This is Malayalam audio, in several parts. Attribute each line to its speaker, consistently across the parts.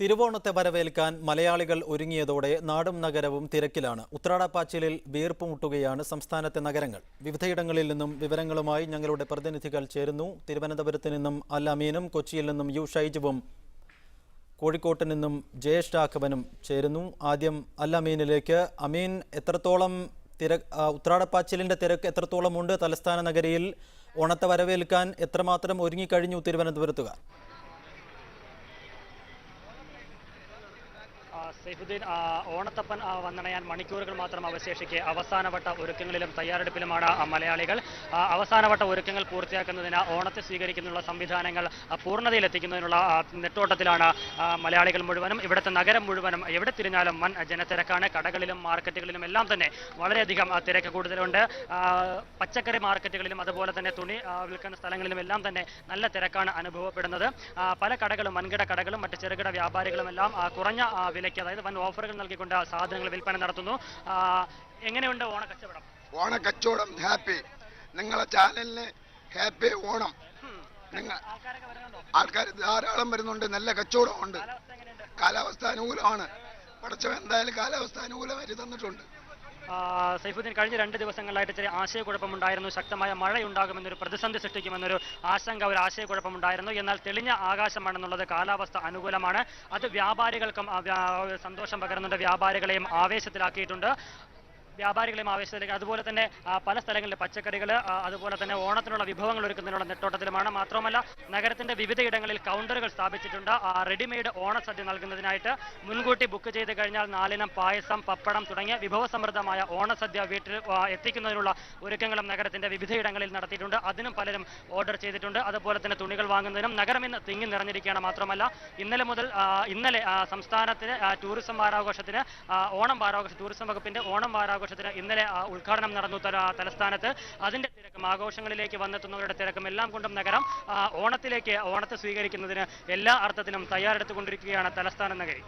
Speaker 1: തിരുവോണത്തെ വരവേൽക്കാൻ മലയാളികൾ ഒരുങ്ങിയതോടെ നാടും നഗരവും തിരക്കിലാണ്. ഉത്രാടപ്പാച്ചിലിൽ വീർപ്പ് മുട്ടുകയാണ് സംസ്ഥാനത്തെ നഗരങ്ങൾ. വിവിധയിടങ്ങളിൽ നിന്നും വിവരങ്ങളുമായി ഞങ്ങളുടെ പ്രതിനിധികൾ ചേരുന്നു. തിരുവനന്തപുരത്ത് നിന്നും അൽ അമീനും കൊച്ചിയിൽ നിന്നും യു ഷൈജുവും കോഴിക്കോട്ട് നിന്നും ജയേഷ് രാഘവനും ചേരുന്നു. ആദ്യം അൽ അമീനിലേക്ക് അമീൻ എത്രത്തോളം തിര ഉത്രാടപ്പാച്ചിലിന്റെ തിരക്ക് എത്രത്തോളം ഉണ്ട് തലസ്ഥാന നഗരിയിൽ? ഓണത്തെ വരവേൽക്കാൻ എത്രമാത്രം ഒരുങ്ങിക്കഴിഞ്ഞു തിരുവനന്തപുരത്തുകാർ?
Speaker 2: സൈഫുദ്ദീൻ ഓണത്തപ്പൻ വന്നണയാൻ മണിക്കൂറുകൾ മാത്രം അവശേഷിക്കെ അവസാനവട്ട ഒരുക്കങ്ങളിലും തയ്യാറെടുപ്പിലുമാണ് മലയാളികൾ. അവസാനവട്ട ഒരുക്കങ്ങൾ പൂർത്തിയാക്കുന്നതിന് ഓണത്തെ സ്വീകരിക്കുന്നതിനുള്ള സംവിധാനങ്ങൾ പൂർണതയിലെത്തിക്കുന്നതിനുള്ള നെട്ടോട്ടത്തിലാണ് മലയാളികൾ മുഴുവനും. ഇവിടുത്തെ നഗരം മുഴുവനും എവിടെ തിരിഞ്ഞാലും വൻ ജനത്തിരക്കാണ്. കടകളിലും മാർക്കറ്റുകളിലും എല്ലാം തന്നെ വളരെയധികം തിരക്ക് കൂടുതലുണ്ട്. പച്ചക്കറി മാർക്കറ്റുകളിലും അതുപോലെ തന്നെ തുണി വിൽക്കുന്ന സ്ഥലങ്ങളിലും എല്ലാം തന്നെ നല്ല തിരക്കാണ് അനുഭവപ്പെടുന്നത്. പല കടകളും വൻകിട കടകളും മറ്റ് ചെറുകിട വ്യാപാരികളും എല്ലാം കുറഞ്ഞ ആ, വിലയ്ക്ക് അതായത് വൻ ഓഫറുകൾ നൽകിക്കൊണ്ട് സാധനങ്ങൾ വിൽപ്പന നടത്തുന്നു. എങ്ങനെയുണ്ട് ഓണ കച്ചവടം?
Speaker 3: ഓണക്കച്ചവടം ഹാപ്പി. നിങ്ങളെ ചാനലിന് ഹാപ്പി ഓണം. നിങ്ങൾ ആൾക്കാർ ധാരാളം വരുന്നുണ്ട്. നല്ല കച്ചവടമുണ്ട്.
Speaker 2: കാലാവസ്ഥ
Speaker 3: അനുകൂലമാണ് പടച്ചവൻ എന്തായാലും കാലാവസ്ഥ അനുകൂലമായിട്ട് തന്നിട്ടുണ്ട്.
Speaker 2: സൈഫുദ്ദീൻ കഴിഞ്ഞ രണ്ട് ദിവസങ്ങളിലായിട്ട് ചെറിയ ആശയക്കുഴപ്പമുണ്ടായിരുന്നു. ശക്തമായ മഴയുണ്ടാകുമെന്നൊരു പ്രതിസന്ധി സൃഷ്ടിക്കുമെന്നൊരു ആശങ്ക ഒരു ആശയക്കുഴപ്പമുണ്ടായിരുന്നു. എന്നാൽ തെളിഞ്ഞ ആകാശമാണെന്നുള്ളത് കാലാവസ്ഥ അനുകൂലമാണ്. അത് വ്യാപാരികൾക്കും സന്തോഷം പകരുന്നുണ്ട്. വ്യാപാരികളെയും ആവേശത്തിലാക്കിയിട്ടുണ്ട്. വ്യാപാരികളെയും ആവേശത്തിലേക്ക് അതുപോലെ തന്നെ പല സ്ഥലങ്ങളിലെ പച്ചക്കറികൾ അതുപോലെ തന്നെ ഓണത്തിനുള്ള വിഭവങ്ങൾ ഒരുക്കുന്നതിനുള്ള നെട്ടോട്ടത്തിലുമാണ്. മാത്രമല്ല നഗരത്തിന്റെ വിവിധയിടങ്ങളിൽ കൗണ്ടറുകൾ സ്ഥാപിച്ചിട്ടുണ്ട്. റെഡിമെയ്ഡ് ഓണസദ്യ നൽകുന്നതിനായിട്ട് മുൻകൂട്ടി ബുക്ക് ചെയ്ത് കഴിഞ്ഞാൽ നാലിനം പായസം പപ്പടം തുടങ്ങിയ വിഭവസമൃദ്ധമായ ഓണസദ്യ വീട്ടിൽ എത്തിക്കുന്നതിനുള്ള ഒരുക്കങ്ങളും നഗരത്തിന്റെ വിവിധയിടങ്ങളിൽ നടത്തിയിട്ടുണ്ട്. അതിനും പലരും ഓർഡർ ചെയ്തിട്ടുണ്ട്. അതുപോലെ തന്നെ തുണികൾ വാങ്ങുന്നതിനും നഗരം ഇന്ന് തിങ്ങി നിറഞ്ഞിരിക്കുകയാണ്. മാത്രമല്ല ഇന്നലെ മുതൽ ഇന്നലെ സംസ്ഥാനത്തിന് ടൂറിസം വാരാഘോഷത്തിന് ഓണം വാരാഘോഷ ടൂറിസം വകുപ്പിന്റെ ഓണം വാരാഘോഷത്തിന് ഇന്നലെ ഉദ്ഘാടനം നടന്നു തല- തലസ്ഥാനത്ത്. അതിന്റെ തിരക്കും ആഘോഷങ്ങളിലേക്ക് വന്നെത്തുന്നവരുടെ തിരക്കും എല്ലാം കൊണ്ടും നഗരം ഓണത്തിലേക്ക് ഓണത്തെ സ്വീകരിക്കുന്നതിന് എല്ലാ അർത്ഥത്തിലും തയ്യാറെടുത്തുകൊണ്ടിരിക്കുകയാണ് തലസ്ഥാന നഗരി.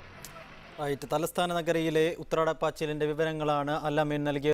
Speaker 1: തലസ്ഥാന നഗരിയിലെ ഉത്രാടപ്പാച്ചിലിന്റെ വിവരങ്ങളാണ് അല്ലമീൻ നൽകിയത്.